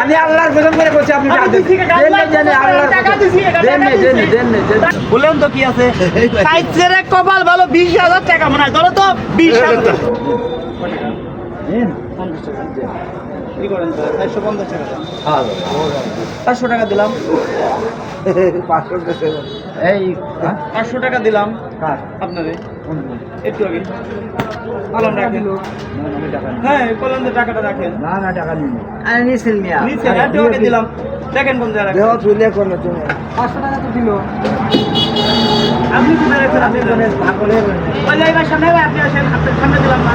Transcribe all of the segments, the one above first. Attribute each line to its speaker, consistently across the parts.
Speaker 1: আমি আল্লাহর কসম করে বলছি আপনি টাকা দেন দেন দেন আল্লাহর
Speaker 2: টাকা
Speaker 1: কসম।
Speaker 2: দিছি, টাকা
Speaker 1: দেন দেন দেন না,
Speaker 2: বললেন তো কি আছে? সাইজের কপাল ভালো বিশ হাজার টাকা মনে হয় ধরো তো বিশ হাজার। কি করেন তো চারশো পঞ্চাশ টাকা। দেন। চারশো টাকা দিলাম।
Speaker 1: এই হ্যাঁ?
Speaker 2: পাঁচশো টাকা দিলাম।
Speaker 1: কার?
Speaker 2: আপনারে একটু আগে। কলম রাখেন। হ্যাঁ কলমে টাকাটা রাখেন।
Speaker 1: না না টাকা নিন আরে নিছিল মিয়া।
Speaker 2: নিচে একটু আগে দিলাম। দেখেন কোন জায়গায়
Speaker 1: দেহ
Speaker 2: রাখেন।
Speaker 1: চুলে করল তুমি পাঁচশো টাকা তো দিল।
Speaker 2: আপনি কোথায় রাখছেন আপনি জানেন।
Speaker 1: পাগলে
Speaker 2: ওই জায়গার সামনে আপনি আসেন। আপনার সামনে দিলাম না।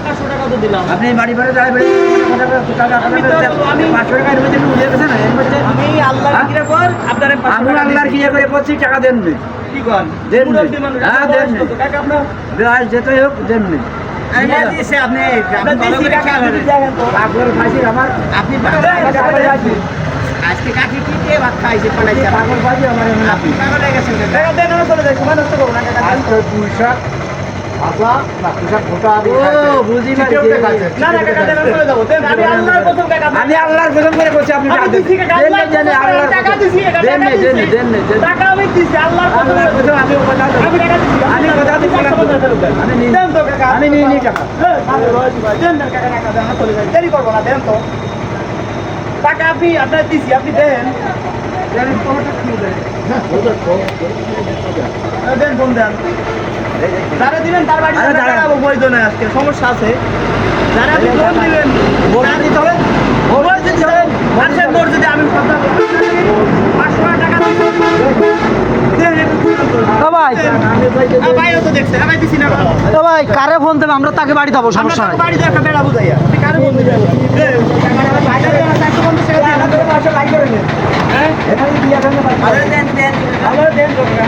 Speaker 1: পাঁচশো টাকা
Speaker 2: তো দিলাম। আপনি
Speaker 1: বাড়ি বাড়ি বেড়ে টাকা
Speaker 2: আমি তো-
Speaker 1: টাকা
Speaker 2: আল্লাহর
Speaker 1: হ্যাঁ?
Speaker 2: কিরে কর আপনার
Speaker 1: আমি আল্লাহর কিনে করে করছি টাকা দেন
Speaker 2: কি কর
Speaker 1: দেন নি।
Speaker 2: মুরব্বি মানুষ
Speaker 1: হ্যাঁ, দেন
Speaker 2: আপনার
Speaker 1: যেতে হোক দেন
Speaker 2: আপনি আপনি তো। আজকে কাকি কি কে ভাত খাইছে পালাইছে
Speaker 1: পাগল ফাঁসি আমার
Speaker 2: আপনি পাগল হয়ে গেছেন টাকা দেন চলে যাই সময় নষ্ট করব না
Speaker 1: বুঝি পারছি
Speaker 2: না যাব দেন আমি
Speaker 1: আমি আল্লাহর কসম করে বলছি আপনি টাকা
Speaker 2: আমি
Speaker 1: দেন।
Speaker 2: দিছি কাকা
Speaker 1: দেন না,
Speaker 2: আল্লাহর
Speaker 1: দেন না,
Speaker 2: কসম
Speaker 1: আল্লাহর
Speaker 2: টাকা দিছি
Speaker 1: দেন না, দেন দেন না, দেন না।
Speaker 2: টাকা আমি দিছি আল্লাহর কসম
Speaker 1: আমি কথা
Speaker 2: আমি টাকা দিছি
Speaker 1: আমি কথা দিচ্ছি আমি নিই।
Speaker 2: দেন তো কাকা
Speaker 1: আমি নিই নি টাকা।
Speaker 2: ভালো রয়েছে ভাই। দেন না কাকা টাকা দেন না চলে যাই। দেরি করব না দেন তো। টাকা আপনি আপনার দিছি আপনি দেন।
Speaker 1: দেন,
Speaker 2: ফোন দেন। যারা দিবেন তার বাড়ি। টাকা বৈধ না আজকে? সমস্যা আছে। যারা আপনি ফোন দিবেন
Speaker 1: ভোট দিতে হবে?
Speaker 2: ভোট দিতে হবে যদি আমি কথা পাঁচশো টাকা না।
Speaker 3: কারে ফোন দেবে আমরা তাকে বাড়ি যাব
Speaker 2: আমরা
Speaker 3: সমস্যা নাই।
Speaker 2: বেড়া বুঝাইয়া। কারে ফোন দিবেন? দেন, টাকাটা বাইরে দেন, চারশো পঞ্চাশ টাকা দেন।
Speaker 1: আমাদের পাশে লাইন করে নেন।
Speaker 2: হ্যাঁ?
Speaker 1: এখানে দিয়ে আসেন না পাশে।
Speaker 2: আরে দেন, দেন। আরে দেন তো টাকা।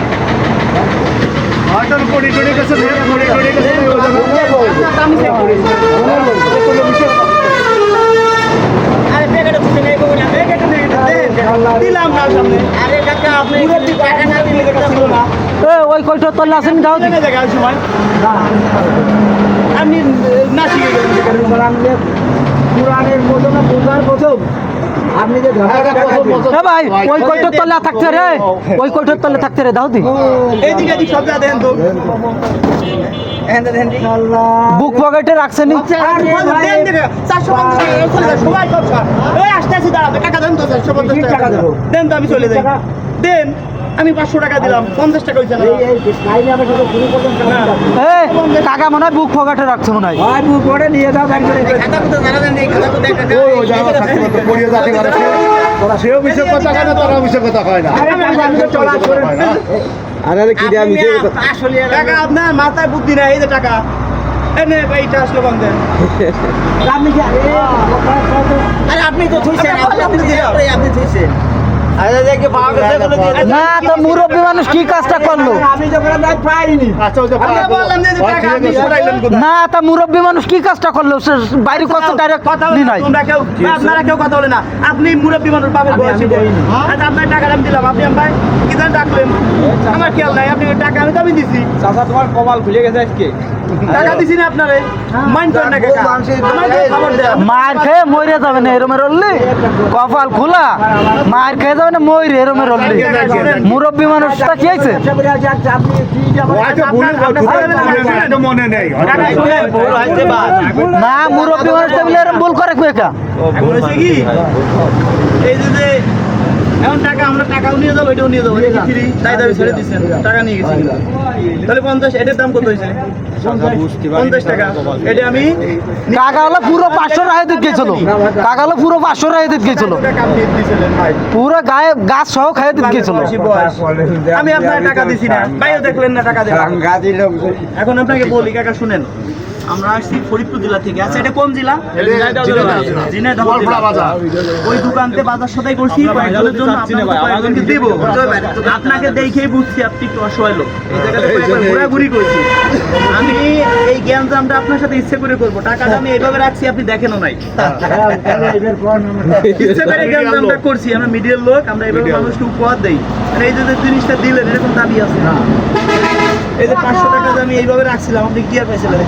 Speaker 2: আপনার দামি চেক করে দিন। আরে প্যাকেটে বুঝে নেই কবি না প্যাকেটে নেই এটা দেন দিলাম না সামনে আরে কাকা আপনি টাকা না দিলে এটা ছিল না
Speaker 3: এ ওই কয়টা তল্লা আছেন যাও
Speaker 2: দেনে দেখা সময় আপনি না শিখে গেলেন
Speaker 1: দিয়ে কোরআনের মতো না বোঝার প্রথম আপনি যে
Speaker 3: ভাই ওই থাকতে রে ওই থাকতে রে
Speaker 2: এইদিকে সব দেন তো।
Speaker 3: বুক পকেটে রাখছেন
Speaker 2: পঞ্চাশ টাকা চলে যায় সময় কম স্যার ওই আসতে আসি দাঁড়াবে টাকা দেন তো চারশো পঞ্চাশ
Speaker 1: টাকা।
Speaker 2: টাকা
Speaker 1: দেবো?
Speaker 2: দেন তো আমি চলে যাই। দেন। আমি পাঁচশো টাকা দিলাম পঞ্চাশ টাকা হয়েছে
Speaker 3: টাকা মনে হয় বুক পকেটে রাখছে মনে হয়।
Speaker 1: ভাই বুক নিয়ে যাও গাড়ি করে
Speaker 2: খাতা তো জানা দেন এই খাতা তো দেখা
Speaker 4: সেও বিষয় কথা কয় না তারা বিষয় কথা কয় না।
Speaker 1: আরে টাকা আমি তো চলা করে
Speaker 4: আরে কি দেয়া মিশে
Speaker 2: টাকা আপনার মাথায় বুদ্ধি নাই এই যে টাকা। এনে এইটা আসলো কম
Speaker 1: আপনি কি আরে
Speaker 2: আরে আপনি তো থুইছেন। আপনি আপনি থুইছেন।
Speaker 3: না তো মুরব্বী মানুষ কি কাজটা করল?
Speaker 1: আমি তো করে নাই পাইনি।
Speaker 4: আচ্ছা
Speaker 3: না তা মুরব্বী মানুষ কি কাজটা করল? বাইরে কত ডাইরেক্ট
Speaker 2: কথা
Speaker 3: নি নাই।
Speaker 2: আপনারা কেউ কথা বলে না। আপনি মুরব্বী মানুষ বাবার বয়সী
Speaker 1: আমি দেইনি।
Speaker 2: আপনার টাকা আমি দিলাম। আপনি আমার কি ডাকলেন আমার খেয়াল নাই? আপনি টাকা আমি তো আমি দিছি।
Speaker 1: চাচা তোমার কপাল খুলে গেছে আজকে।
Speaker 2: টাকা দিছি না আপনারে। মাইন্ড করেন না কাকা। আমাকে খবর দেন।
Speaker 3: মার খেয়ে মরে যাবে না এরমে কপাল খোলা। মার খেয়ে যাবে না ময়ূর এরমে রললি মুরব্বী মানুষটা কি হয়েছে
Speaker 1: আচ্ছা
Speaker 3: না মুরব্বী মানুষটা বলে এরম ভুল করে কুয়েকা
Speaker 2: এই যে এখন টাকা আমরা টাকাও নিয়ে যাব এটাও নিয়ে যাব ফ্রি তাই দাবি ছেড়ে দিচ্ছেন টাকা নিয়ে গেছি তাহলে পঞ্চাশ এটার দাম কত হয়েছে পঞ্চাশ টাকা এটা আমি
Speaker 3: হলো পুরো পাঁচশো রায় দিতে গেছিল হলো পুরো পাঁচশো রায় দিতে গেছিল পুরো গায়ে গাছ সহ খাইয়ে দিতে গেছিল
Speaker 2: আমি আপনার টাকা দিছি না ভাইও দেখলেন না টাকা দিলাম এখন আপনাকে বলি কাকা শুনেন আমরা আসছি ফরিদপুর জেলা থেকে। আচ্ছা এটা কোন জেলা? ঝিনাইদহ। ওই দোকানতে বাজার সদাই করছি কয়েকজনের জন্য আপনাকে দেখেই বুঝছি আপনি একটু অসহায় লোক ঘোরাঘুরি করছি। আমি এই জ্ঞানজামটা আপনার সাথে ইচ্ছে করে করব। টাকাটা আমি এইভাবে রাখছি আপনি দেখেনও নাই। ইচ্ছে করে জ্ঞানজামটা করছি আমরা মিডিয়ার লোক আমরা এইভাবে মানুষকে উপহার দেই। আর এই যে জিনিসটা দিলেন এরকম দাবি আছে। এই যে পাঁচশো টাকা যে আমি এইভাবে রাখছিলাম আপনি কি আর পাইছিলেন?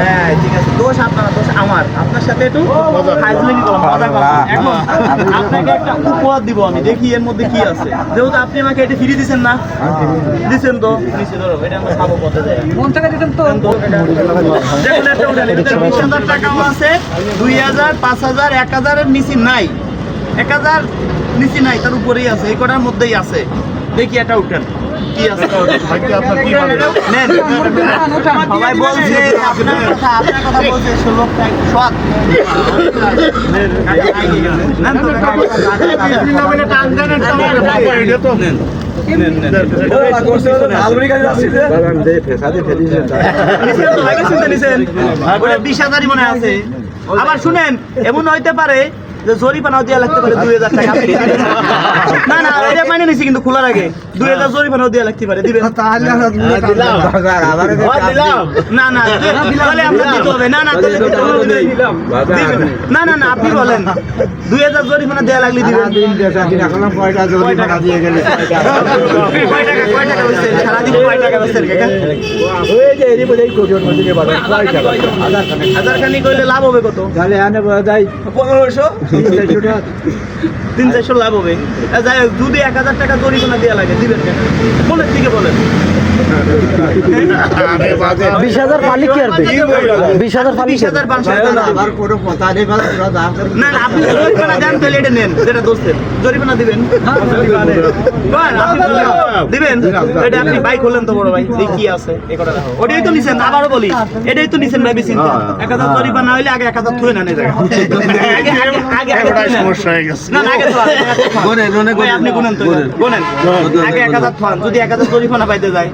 Speaker 2: হ্যাঁ ঠিক আছে। দোষ আপনার দোষ আমার। আপনার সাথে একটু করলাম, মজা করলাম। এখন আপনাকে একটা উপহার দিব আমি দেখি এর মধ্যে কি আছে। যেহেতু আপনি আমাকে এটা দিচ্ছেন না। দিচ্ছেন তো? নিচে ধরো এটা আমরা খাব পথে যাই।
Speaker 3: থেকে দিতেন তো।
Speaker 2: দেখুন একটা উঠান এটাতে বিশ হাজার টাকাও আছে দুই হাজার পাঁচ হাজার এক হাজারের নিচে নাই। এক হাজার নিচে নাই তার উপরেই আছে এই কটার মধ্যেই আছে। দেখি এটা উঠেন। কি আছে?
Speaker 4: ভাগ্যে আপনার কি
Speaker 2: নেন। সবাই বলছে আপনার কথা আপনার কথা বলছে সে লোকটা একটু সৎ। নেন তো
Speaker 4: এটা তো
Speaker 2: নিছেন তো ভাই, নিছেন তো নিছেন? ওটা বিশ হাজারই আছে। আবার শুনেন এমন হইতে পারে যে জরিমানাও দেওয়া লাগতে পারে দুই হাজার টাকা। না না এটা মানে নিছি কিন্তু খোলার আগে। দুই হাজার জরিমানাও দেওয়া লাগতে পারে দিবেন? না। না তাহলে দিতে হবে। না না আপনি বলেন। দুই হাজার জরিমানা দেওয়া লাগলে দিবেন। হাজার খানি করলে লাভ হবে কত? পনেরোশো? তিন চারশো লাভ হবে। যাই হোক যদি এক হাজার টাকা জরিমানা দেওয়া লাগে দিবেন কেন? বলেন ঠিক বলেন।
Speaker 3: বিশ হাজার পালি কি আর বিশ হাজার পালি
Speaker 2: বিশ হাজার পাঁচশো না না আপনি জরিমানা দেন তাহলে এটা নেন যেটা দোষের। জরিমানা দিবেন। বল, আপনি বলেন। দিবেন। এটা আপনি বাইক হলেন তো বড় ভাই কি আছে এই কটা রাখো। ওটাই তো নিছেন আবারও বলি এটাই তো নিছেন ভাবি চিন্তা। এক হাজার জরিমানা হইলে আগে এক হাজার থুয়ে নেন জায়গায়। আগে নেন।
Speaker 4: সমস্যা হয়ে গেছে।
Speaker 2: না আগে। আপনি গুনেন তো গুনেন। আগে এক হাজার থুয়ান যদি এক হাজার জরিমানা পাইতে যায়।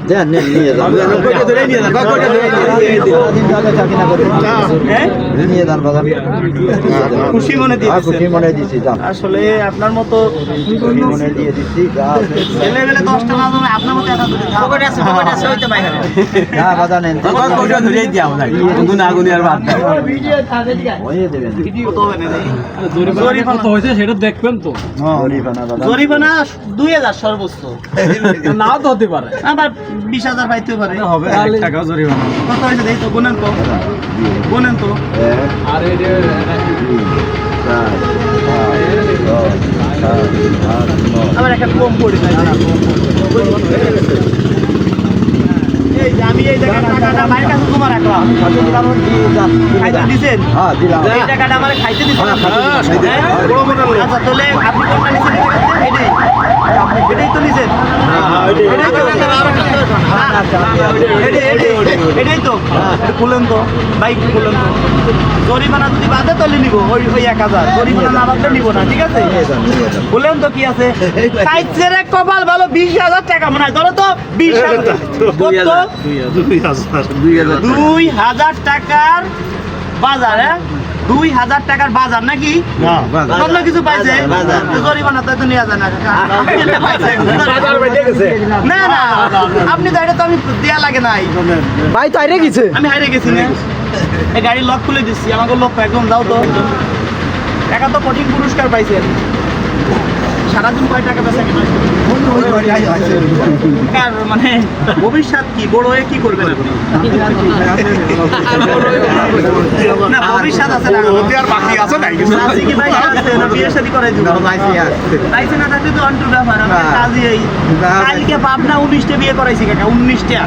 Speaker 2: কয়টা ধরে নিয়ে যান কয়টা ধরে হ্যাঁ? খুশি মনে দিয়ে দিচ্ছেন। আসলে আপনার মতো ছেলে মেলে দশটা না জমে আপনার মতো একটা দুটো পকেটে আছে পকেটে আছে হইতে বাইরে। কত হবে না। জরিমানা- জরিমানা দুই হাজার সর্বোচ্চ
Speaker 3: নাও তো হতে পারে
Speaker 2: আবার বিশ হাজার পাইতে পারে
Speaker 3: হবে টাকা জরিমানা
Speaker 2: কত হয়েছে দেখি তো গুনেন তো গুনেন তো
Speaker 3: আর
Speaker 2: আবার একটা কম পড়ে যায় আমি এই জায়গায় টাকাটা মায়ের কাছে জমা রাখলাম খাইতে দিছেন এই টাকাটা আমার খাইতে দিছেন হ্যাঁ? আচ্ছা তাহলে আপনি কোনটা নিছেন এটাই এটাই তো নিছেন এটাই তো এটাই- এটাই- এটাই তো একটু খুলেন তো বাইক খুলেন তো জরিমানা যদি বাদে তাহলে নিব ওই ওই এক হাজার জরিমানা না বাদলে নিব না ঠিক আছে বললেন তো কি আছে কপাল ভালো বিশ হাজার টাকা মনে হয় ধরো তো বিশ হাজার?
Speaker 4: দুই হাজার।
Speaker 2: টাকার বাজার হ্যাঁ? দুই হাজার টাকার বাজার নাকি? অন্য কিছু পাইছে? জরিমানা তো এত নেওয়া না। আপনি এটা না না। আপনি তো এটা তো আমি দেয়া লাগে নাই।
Speaker 3: ভাই তো আইরে গেছে।
Speaker 2: আমি হারিয়ে গেছি না। এই গাড়ির লক খুলে দিচ্ছি। আমাকে লক একদম যাও তো। একা তো কঠিন পুরস্কার পাইছেন। সারাদিন কয় টাকা বেচা কিনা? কার মানে ভবিষ্যৎ কি? বড় হয়ে কি করবেন আপনি? না ভবিষ্যৎ আছে না।
Speaker 4: আর বাকি আছে নাই
Speaker 2: আছে কি? ভাই আছে। না বিয়ে শাদী করাই দিব। লাইসেন্স না থাকলে তো অন্টু ব্যাপার আমার কাজই এই। কালকে পাবনা উনিশটা বিয়ে করাইছি কাকা উনিশটা।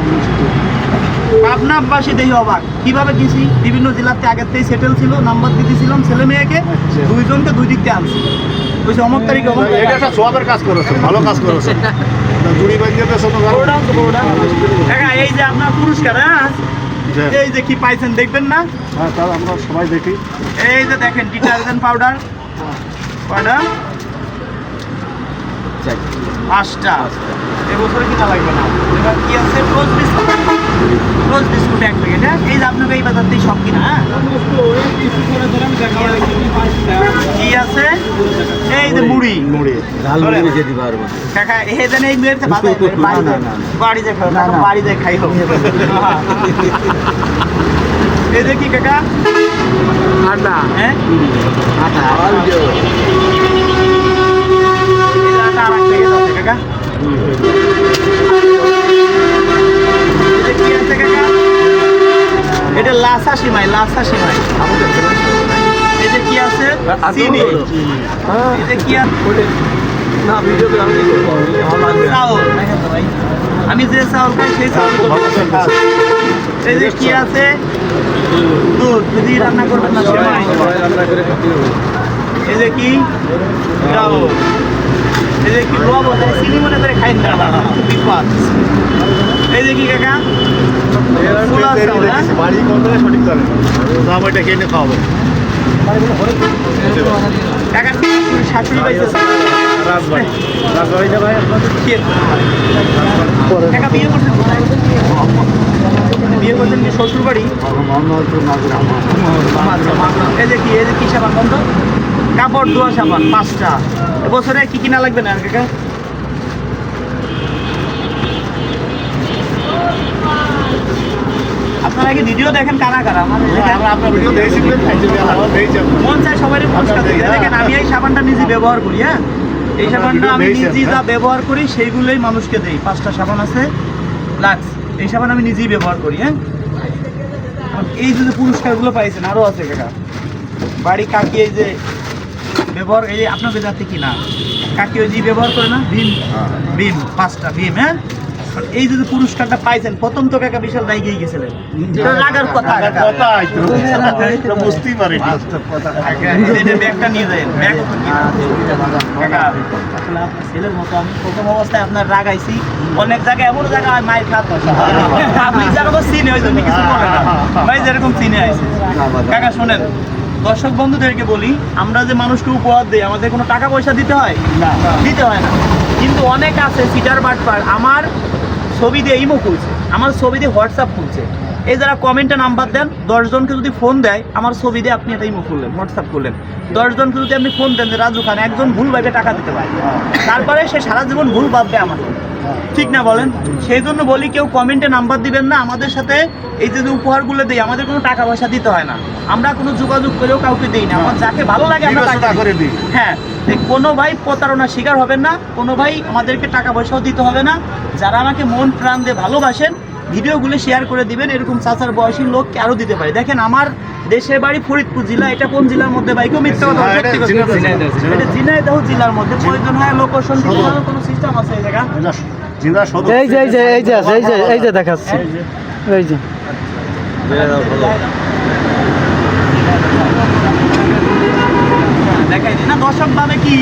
Speaker 2: পাবনা বাসী দেখি অবাক। কীভাবে গেছি? বিভিন্ন জেলাতে আগের থেকে সেটেল ছিল নাম্বার দিতেছিলাম ছেলে মেয়েকে। দুইজনকে দুই দিক দিয়ে আনছি। বলছি অমুক তারিখে অমুক
Speaker 4: এটা একটা সোয়াবের কাজ করেছে ভালো কাজ করেছে। জুড়ি বাঁধিয়ে
Speaker 2: বড়টা। কাকা, এই যে আপনার পুরস্কার হ্যাঁ? এই যে কি পাইছেন দেখবেন না?
Speaker 4: হ্যাঁ তাহলে আমরা সবাই দেখি।
Speaker 2: এই যে দেখেন ডিটারজেন্ট পাউডার। পাউডার? পাঁচটা। এবছরে কিনা লাগবে না। এবার কি আছে? Rose biscuit. রোজ বিস্কুট এক প্যাকেট হ্যাঁ? এই যে আপনাকে এই বাজারতেই সব কিনা হ্যাঁ? কি আছে? এই যে মুড়ি।
Speaker 4: মুড়ি।
Speaker 2: কাকা এই দেন এই মেয়ের বাজার বাড়ি যে খাও বাড়ি যে খাই হোক। এই যে কি কাকা?
Speaker 1: আটা।
Speaker 2: হ্যাঁ?
Speaker 1: আটা।
Speaker 2: যে আটা আছে কাকা। এটা এটা লাসা সিমাই লাসা সিমাই। যে কি আছে? চিনি কি আছে?
Speaker 1: না ভিডিও আমি
Speaker 2: চাউল। আমি যে চাউল খাই সেই চাউল এই যে কি আছে? দুধ। যদি রান্না করবেন না এই যে কি? চাউল। এই যে লবণ এই চিনি মনে করে খাই না। বিপদ। এই যে কি কাকা?
Speaker 4: বাড়ি কোন সঠিক খাওয়াবে।
Speaker 2: কাকা শাশুড়ি পাইছে
Speaker 4: রাজবাড়ি। রাজবাড়ি। যাবে?
Speaker 2: কাকা বিয়ে করছেন? বিয়ে করছেন কি শ্বশুর বাড়ি এই যে কি এই যে কি সাবান বন্ধ? কাপড় ধোয়া সাবান পাঁচটা। এবছরে কি কিনা লাগবে না কাকা? আপনারা কি ভিডিও দেখেন কারা কারা? মন চায় পুরস্কার দিতে দেখেন আমি এই সাবানটা নিজে ব্যবহার করি হ্যাঁ? এই সাবানটা আমি যা
Speaker 4: হ্যাঁ?
Speaker 2: ব্যবহার করি সেইগুলোই মানুষকে দেই। পাঁচটা সাবান আছে লাক্স এই সাবান আমি নিজেই ব্যবহার করি হ্যাঁ? এই যে যে পুরস্কারগুলো পাইছেন আরও আছে কাকা। বাড়ি কাকি এই যে ব্যবহার এই আপনাদের যাতে কি না? কাকি ওই ব্যবহার করে না? ভীম। ভীম পাঁচটা ভীম হ্যাঁ? এই যে যে পুরস্কারটা পাইছেন প্রথম তো কাকা বিশাল দায় গিয়ে গেছিলেন। রাগার কথা।
Speaker 4: বুঝতেই পারিনি
Speaker 2: ব্যাগটা নিয়ে আসলে আপনার ছেলের মতো আমি প্রথম অবস্থায় আপনার রাগাইছি অনেক জায়গায় এমন জায়গায় মায়ের খাত আপনি জায়গা তো চিনে ওই জন্য কিছু বলে না। ভাই যেরকম চিনে আইছে। কাকা শোনেন। দর্শক বন্ধুদেরকে বলি আমরা যে মানুষকে উপহার দিই আমাদের কোনো টাকা পয়সা দিতে হয়? না। দিতে হয় না। কিন্তু অনেক আছে সিটার বাটপার আমার ছবি দিয়ে ইমো খুলছে আমার ছবি দিয়ে হোয়াটসঅ্যাপ খুলছে। এই যারা কমেন্টে নাম্বার দেন দশজনকে যদি ফোন দেয় আমার ছবি দিয়ে আপনি এটা ইমো খুললেন হোয়াটসঅ্যাপ করলেন দশজনকে যদি আপনি ফোন দেন যে রাজু খান একজন ভুল ভাবে টাকা দিতে পারে। তারপরে সে সারা জীবন ভুল ভাববে আমাকে। ঠিক না বলেন? সেই জন্য বলি কেউ কমেন্টে নাম্বার দিবেন না আমাদের সাথে এই যে উপহারগুলো দিই আমাদের কোনো টাকা পয়সা দিতে হয় না। আমরা কোনো যোগাযোগ করেও কাউকে দিই না। আমার যাকে ভালো লাগে আমরা তাকে
Speaker 4: করে দিই।
Speaker 2: হ্যাঁ কোনো ভাই প্রতারণার শিকার হবেন না কোনো ভাই আমাদেরকে টাকা পয়সাও দিতে হবে না। যারা আমাকে মন প্রাণ দিয়ে ভালোবাসেন ভিডিওগুলো শেয়ার করে দিবেন এরকম চাচার বয়সী লোককে আরও দিতে পারে। দেখেন আমার দেশের বাড়ি ফরিদপুর জেলা এটা কোন জেলার মধ্যে? ভাই কেউ মিথ্যা কথা
Speaker 4: এটা ঝিনাইদহ,
Speaker 2: জেলার মধ্যে। প্রয়োজন হয় লোকেশন দিতে হবে, কোনো সিস্টেম আছে এই জায়গা
Speaker 3: এই যে এই যে এই যে আছে এই যে এই যে দেখাচ্ছি। এই যে।
Speaker 2: দেখাই না দর্শক ভাবে কি?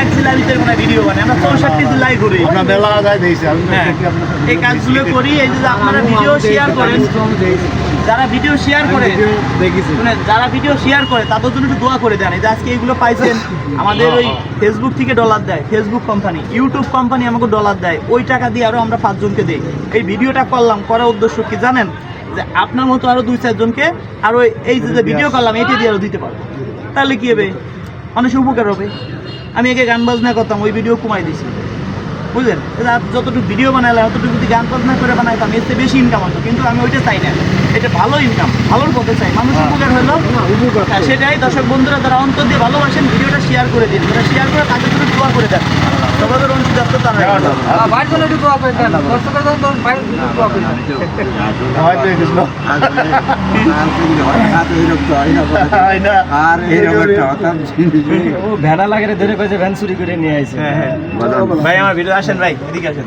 Speaker 2: এক জেলার ভিতরে কোনো ভিডিও বানাই আমরা চৌষট্টি জেলায় ঘুরি
Speaker 4: আমরা মেলা যায় দিয়েছি আমি
Speaker 2: হ্যাঁ।
Speaker 4: দেখি আপনাদের
Speaker 2: এই কাজগুলো করি এই যে আপনারা ভিডিও শেয়ার করেন যারা ভিডিও শেয়ার করে
Speaker 1: দেখেছি।
Speaker 2: যারা ভিডিও শেয়ার করে তাদের জন্য একটু দোয়া করে দেন। এই যে আজকে এইগুলো পাইছেন আমাদের ওই ফেসবুক থেকে ডলার দেয় ফেসবুক কোম্পানি ইউটিউব কোম্পানি আমাকে ডলার দেয়। ওই টাকা দিয়ে আরও আমরা পাঁচজনকে দিই। এই ভিডিওটা করলাম করার উদ্দেশ্য কি জানেন? যে আপনার মতো আরও দুই চারজনকে আরও এই যে ভিডিও করলাম এটা দিয়ে আরও দিতে পারব। তাহলে কি হবে? মানুষের উপকার হবে। আমি একে গান বাজনা করতাম, ওই ভিডিও কমাই দিছি। বুঝলেন? যতটুকু ভিডিও বানালে অতটুকু যদি গান বাজনা করে বানাইতাম, এর বেশি ইনকাম হতো, কিন্তু আমি ওইটা চাই না। এটা ভালো ইনকাম ভালোর পথে চাই। মানুষ উপকার হলো। হ্যাঁ, সেটাই দর্শক বন্ধুরা যারা অন্তর দিয়ে ভালোবাসেন ভিডিওটা শেয়ার করে দিন। যারা শেয়ার করে তাদের জন্য দোয়া করে দেন। তোমাদের তারা
Speaker 3: ভেড়া লাগে ধরে কয়েছে ভ্যান চুরি করে নিয়ে আইছে।
Speaker 2: হ্যাঁ হ্যাঁ। ভাই আমার ভিডিও আসেন ভাই। এদিকে আসেন।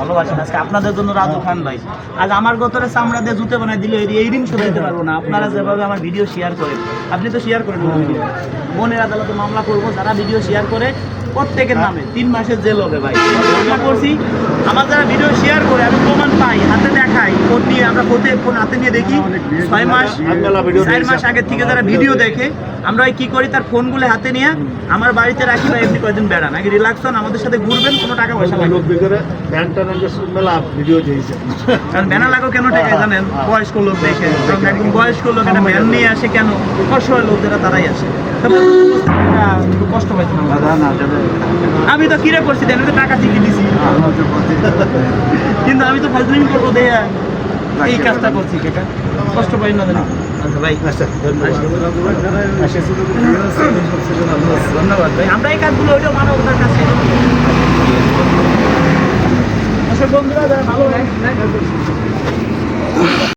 Speaker 2: ভালোবাসেন। আজকে আপনাদের জন্য রাজু খান ভাই। আজ আমার গতরে চামড়া দিয়ে জুতে বানাই দিলে এই- ঋণ শোধাইতে পারব না। আপনারা যেভাবে আমার ভিডিও শেয়ার করেন, আপনি তো শেয়ার করেন মনের আদালতে মামলা করব, যারা ভিডিও শেয়ার করে প্রত্যেকের নামে। তিন মাসের জেল হবে ভাই। মামলা করছি আমার যারা ভিডিও শেয়ার করে আমি প্রমাণ পাই হাতে দেখাই ফোন নিয়ে আমরা ফোতে ফোন হাতে নিয়ে দেখি। ছয় মাস চার মাস আগে থেকে যারা ভিডিও দেখে আমরা ওই কি করি তার ফোনগুলো হাতে নিয়ে আমার বাড়িতে রাখি বা এমনি কয়েকদিন বেড়ান। আগে রিল্যাক্স হন আমাদের সাথে ঘুরবেন কোনো টাকা পয়সা লাগবে।
Speaker 4: ভিডিও
Speaker 2: কারণ ব্যানা লাগো কেন টাকায় জানেন? বয়স্ক লোক দেখে। বয়স্ক লোক একটা ভ্যান নিয়ে আসে কেন? অসহায় লোক যারা তারাই আসে। কষ্ট পাইছিলাম আমি তো কিরে করছি আমি তো টাকা ঠিকই দিছি। কিন্তু আমি তো ফাজলিমি করব দেয়া। এই কাজটা করছি কেকা। কষ্ট পাই না জানি। আচ্ছা ভাই ধন্যবাদ। ভাই। আমরা এই কাজগুলো ওইটা মানবতার কাছে। আচ্ছা বন্ধুরা ভালো